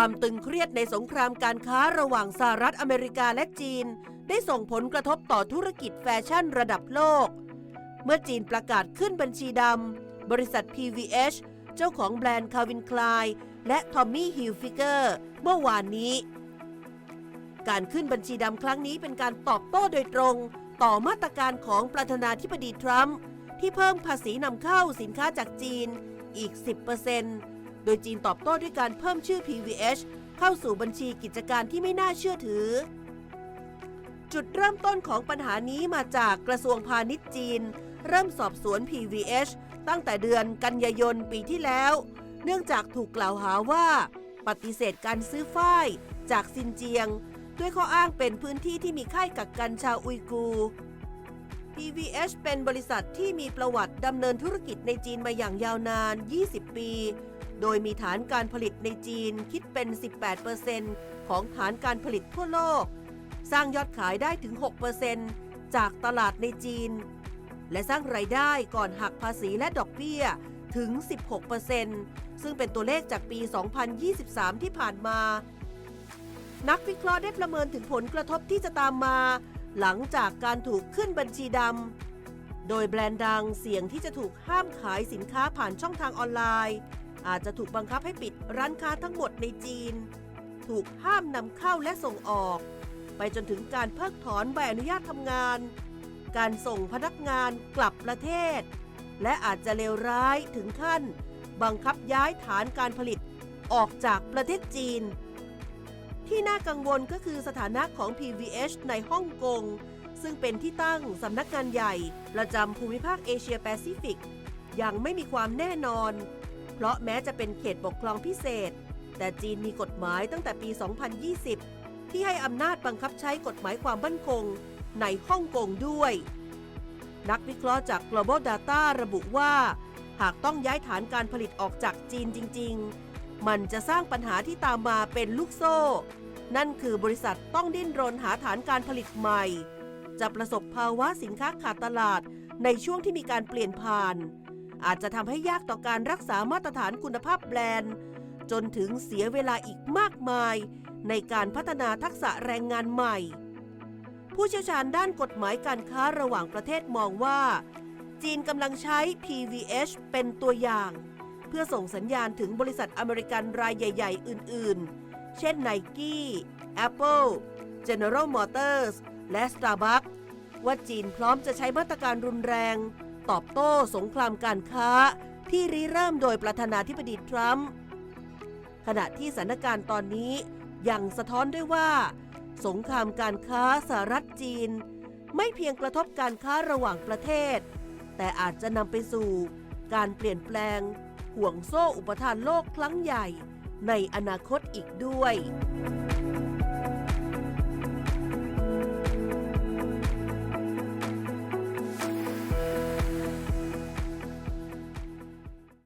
ความตึงเครียดในสงครามการค้าระหว่างสหรัฐอเมริกาและจีน ได้ส่งผลกระทบต่อธุรกิจแฟชั่นระดับโลก เมื่อจีนประกาศขึ้นบัญชีดำ บริษัท PVH เจ้าของแบรนด์คาวินคลายและทอมมี่ฮิลฟิกเกอร์เมื่อวานนี้ การขึ้นบัญชีดำครั้งนี้เป็นการตอบโต้โดยตรง ต่อมาตรการของประธานาธิบดีทรัมป์ที่เพิ่มภาษีนำเข้าสินค้าจากจีนอีก 10% โดยจีนตอบโต้ด้วยการเพิ่มชื่อ PVH เข้าสู่บัญชีกิจการที่ไม่น่าเชื่อถือ จุดเริ่มต้นของปัญหานี้มาจากกระทรวงพาณิชย์จีน เริ่มสอบสวน PVH ตั้งแต่เดือนกันยายนปีที่แล้ว เนื่องจากถูกกล่าวหาว่า ปฏิเสธการซื้อฝ้ายจากซินเจียง ด้วยข้ออ้างเป็นพื้นที่ที่มีค่ายกักกันชาวอุยกู PVH เป็นบริษัทที่มีประวัติดำเนินธุรกิจในจีนมาอย่างยาวนาน 20 ปี โดยมีฐานการผลิตในจีนคิดเป็น 18%ของฐานการผลิตทั่วโลก สร้างยอดขายได้ถึง 6%จากตลาดในจีน และสร้างไรายได้ก่อนหักภาษีและดอกเบี้ยถึง 16%ซึ่งเป็นตัวเลขจากปี 2023 ที่ผ่านมา นักวิเคราะห์ได้ประเมินถึงผลกระทบที่จะตามมา หลังจากการถูกขึ้นบัญชีดำ โดยแบรนด์ดังเสี่ยงที่จะถูกห้ามขายสินค้าผ่านช่องทางออนไลน์ อาจจะถูกบังคับให้ปิดร้านค้าทั้งหมดในจีน ถูกห้ามนำเข้าและส่งออก ไปจนถึงการเพิกถอนใบอนุญาตทำงาน การส่งพนักงานกลับประเทศ และอาจจะเลวร้ายถึงขั้น บังคับย้ายฐานการผลิตออกจากประเทศจีน ที่น่ากังวลก็คือสถานะของ PVH ในฮ่องกงซึ่งเป็นที่ตั้งสำนักงานใหญ่ ประจำภูมิภาคเอเชียแปซิฟิกยังไม่มีความแน่นอน เพราะแม้จะเป็นเขตปกครองพิเศษ แต่จีนมีกฎหมายตั้งแต่ปี 2020 ที่ให้อำนาจบังคับใช้กฎหมายความมั่นคงในฮ่องกงด้วย นักวิเคราะห์จาก Global Data ระบุว่า หากต้องย้ายฐานการผลิตออกจากจีนจริง ๆ มันจะสร้างปัญหาที่ตามมาเป็นลูกโซ่ นั่นคือบริษัทต้องดิ้นรนหาฐานการผลิตใหม่ จะประสบภาวะสินค้าขาดตลาดในช่วงที่มีการเปลี่ยนผ่าน อาจจะทำให้ยากต่อการรักษามาตรฐานคุณภาพแบรนด์ จนถึงเสียเวลาอีกมากมาย ในการพัฒนาทักษะแรงงานใหม่ ผู้เชี่ยวชาญด้านกฎหมายการค้าระหว่างประเทศมองว่า จีนกำลังใช้ PVH เป็นตัวอย่าง เพื่อส่งสัญญาณถึงบริษัทอเมริกันรายใหญ่ ๆ อื่น ๆ เช่น Nike Apple General Motors และ Starbucks ว่าจีนพร้อมจะใช้มาตรการรุนแรง ตอบโต้สงครามการค้า ที่ริเริ่มโดยประธานาธิบดีทรัมป์ขณะที่สถานการณ์ตอนนี้ยังสะท้อนด้วยว่า สงครามการค้าสหรัฐจีน ไม่เพียงกระทบการค้าระหว่างประเทศ แต่อาจจะนำไปสู่ การเปลี่ยนแปลง ห่วงโซ่อุปทานโลกครั้งใหญ่ในอนาคตอีกด้วย